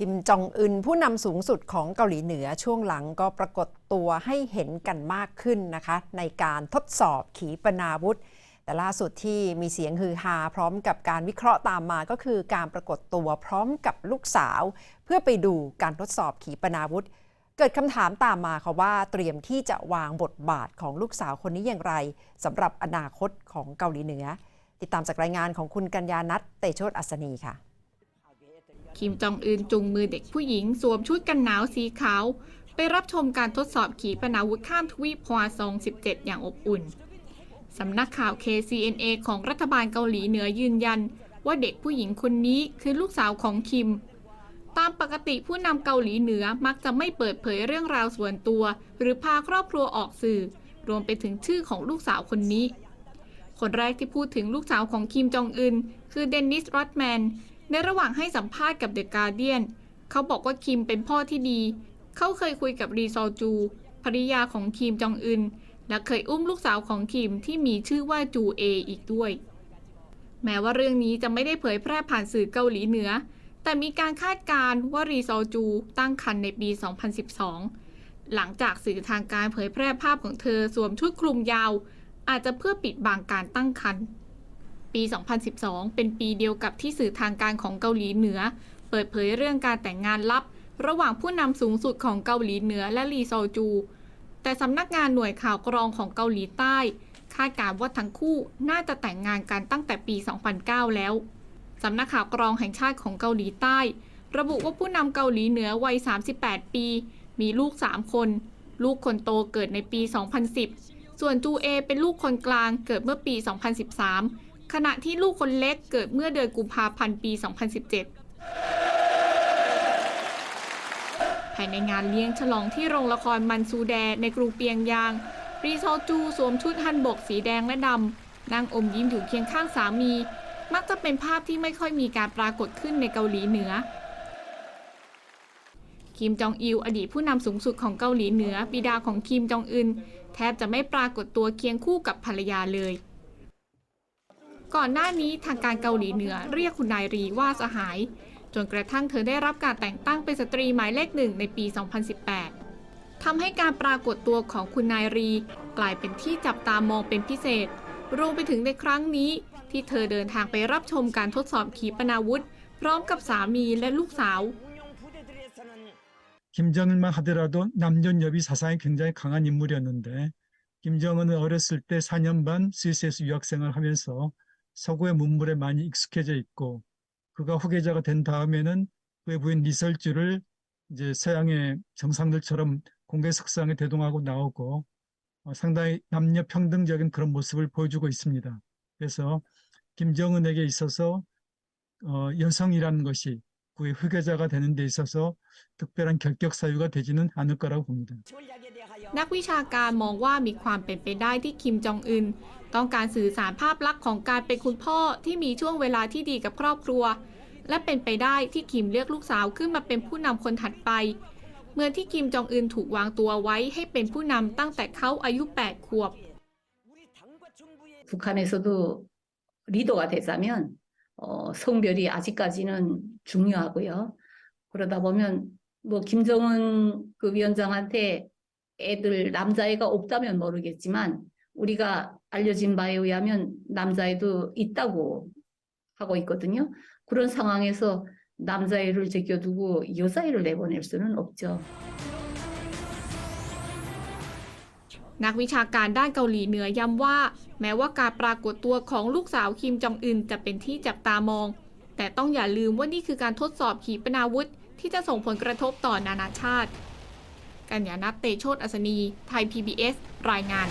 คิมจองอึนผู้นำสูงสุดของเกาหลีเหนือช่วงหลังก็ปรากฏตัวให้เห็นกันมากขึ้นนะคะ ในการทดสอบขีปนาวุธ แต่ล่าสุดที่มีเสียงฮือฮาพร้อมกับการวิเคราะห์ตามมาก็คือการปรากฏตัวพร้อมกับลูกสาว เพื่อไปดูการทดสอบขีปนาวุธ เกิดคำถามตามมาค่ะว่าเตรียมที่จะวางบทบาทของลูกสาวคนนี้อย่างไรสำหรับอนาคตของเกาหลีเหนือ ติดตามจากรายงานของคุณกัญญานัทเตโชตอัศนีค่ะ คิมจองอึนจูงมือเด็กผู้หญิงสวมชุดกันหนาวสีขาว ไปรับชมการทดสอบขีปนาวุธข้ามทวีปฮวาซอง 17 อย่างอบอุ่น สำนักข่าว KCNA ของรัฐบาลเกาหลีเหนือยืนยัน ว่าเด็กผู้หญิงคนนี้คือลูกสาวของคิม ตามปกติผู้นำเกาหลีเหนือมักจะไม่เปิดเผยเรื่องราวส่วนตัว หรือพาครอบครัวออกสื่อ รวมไปถึงชื่อของลูกสาวคนนี้ คนแรกที่พูดถึงลูกสาวของคิมจองอึนคือเดนนิสรอดแมน ในระหว่างให้สัมภาษณ์กับเดอะการเดียนเขาบอกว่าคิมเป็นพ่อที่ดี เขาเคยคุยกับรีซอจูภริยาของคิมจองอึน และเคยอุ้มลูกสาวของคิมที่มีชื่อว่าจูเออีกด้วย แม้ว่าเรื่องนี้จะไม่ได้เผยแพร่ผ่านสื่อเกาหลีเหนือ แต่มีการคาดการณ์ว่ารีซอจูตั้งครรภ์ในปี 2012 หลังจากสื่อทางการเผยแพร่ภาพของเธอสวมชุดคลุมยาว อาจจะเพื่อปิดบังการตั้งครรภ์ ปี 2012 เป็นปีเดียวกับที่สื่อทางการของเกาหลีเหนือ เปิดเผยเรื่องการแต่งงานลับ ระหว่างผู้นำสูงสุดของเกาหลีเหนือและลีซอจู แต่สำนักงานหน่วยข่าวกรองของเกาหลีใต้ คาดการ์ว่าทั้งคู่น่าจะแต่งงานกันตั้งแต่ปี 2009 แล้วสำนักข่าวกรองแห่งชาติของเกาหลีใต้ ระบุว่าผู้นำเกาหลีเหนือวัย 38 ปี มีลูก 3 คน ลูกคนโตเกิดในปี 2010 ส่วนจูเอเป็นลูกคนกลางเกิดเมื่อปี 2013 ขณะที่ลูกคนเล็กเกิดเมื่อเดือนกุมภาพันธ์ปี 2017 ภายในงานเลี้ยงฉลองที่โรงละครมันซูแดในกรุงเปียงยาง รีซอลจูสวมชุดฮันบกสีแดงและดำนั่งอมยิ้มอยู่เคียงข้างสามี มักจะเป็นภาพที่ไม่ค่อยมีการปรากฏขึ้นในเกาหลีเหนือคิมจองอิลอดีตผู้นำสูงสุดของเกาหลีเหนือ บิดาของคิมจองอึนแทบจะไม่ปรากฏตัวเคียงคู่กับภรรยาเลย ก่อนหน้านี้ทางการเกาหลีเหนือเรียกคุณนายรีว่าสหาย จนกระทั่งเธอได้รับการแต่งตั้งเป็นสตรีหมายเลขหนึ่งในปี 2018 ทำให้การปรากฏตัวของคุณนายรี กลายเป็นที่จับตามองเป็นพิเศษ รวมไปถึงในครั้งนี้ ที่เธอเดินทางไปรับชมการทดสอบขีปนาวุธ พร้อมกับสามีและลูกสาว 김정은만 하더라도 남존여비 사상이 굉장히 강한 인물이었는데 김정은은 어렸을 때 4년 반 스위스에서 유학생활을 하면서 서구의 문물에 많이 익숙해져 있고 그가 후계자가 된 다음에는 그의 부인 리설주를 이제 서양의 정상들처럼 공개 석상에 대동하고 나오고 어, 상당히 남녀 평등적인 그런 모습을 보여주고 있습니다. 그래서 김정은에게 있어서 어, 여성이라는 것이 그의 후계자가 되는 데 있어서 특별한 결격 사유가 되지는 않을 거라고 봅니다. นักวิชาการมองว่ามีความเป็นไปได้ที่คิมจองอึน ต้องการสื่อสารภาพลักษณ์ของการเป็นคุณพ่อที่มีช่วงเวลาที่ดีกับครอบครัว และเป็นไปได้ที่คิมเลือกลูกสาวขึ้นมาเป็นผู้นำคนถัดไป เมื่อที่คิมจองอึนถูกวางตัวไว้ให้เป็นผู้นำตั้งแต่เขาอายุ 8 ขวบ 북한에서도 리더가 되자면 어, 성별이 아직까지는 중요하고요. 그러다 보면 뭐 김정은 그 위원장한테 애들 남자애가 없다면 모르겠지만 우리가 알려진 바에 의하면 남자애도 있다고 하고 있거든요. 그런 상황에서 남자애를 제껴두고 여자애를 내보낼 수는 없죠. นักวิชาการด้านเกาหลีเหนือย้ำว่า แม้ว่าการปรากฏตัวของลูกสาวคิมจองอึนจะเป็นที่จับตามอง แต่ต้องอย่าลืมว่านี่คือการทดสอบขีปนาวุธ ที่จะส่งผลกระทบต่อนานาชาติ กัญญาณัตเตโชตอัศนี ไทย PBS รายงาน